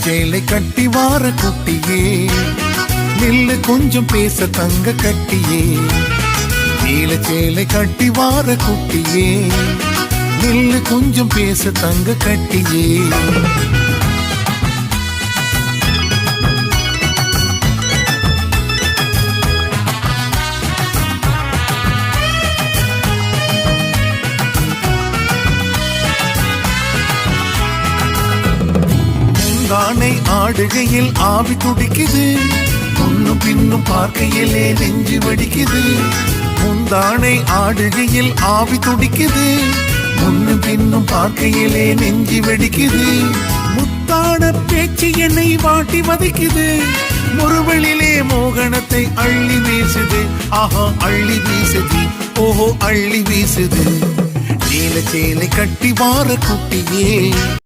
சேலை கட்டி வார குட்டியே. நில்லு கொஞ்சம் பேச தங்க கட்டியே. நீல சேலை கட்டி வார குட்டியே. நில்லு கொஞ்சம் பேச தங்க கட்டியே. தானை ஆடுகையில் ஆவி துடிக்குது. பொண்ணு பின்னும் பார்க்கையிலே நெஞ்சு வடிக்குது. முந்தானை ஆடுகையில் ஆவி துடிக்குது. முன்னும் பின்னும் பார்க்கையிலே நெஞ்சு வெடிக்குது. முத்தான பேச்சு என்னை வாட்டி வதைக்குது. முறுவலிலே மோகனத்தை அள்ளி வீசுது. ஆஹா அள்ளி வீசுது. ஓஹோ அள்ளி வீசுது. நீல சேலை கட்டி வார குட்டியே.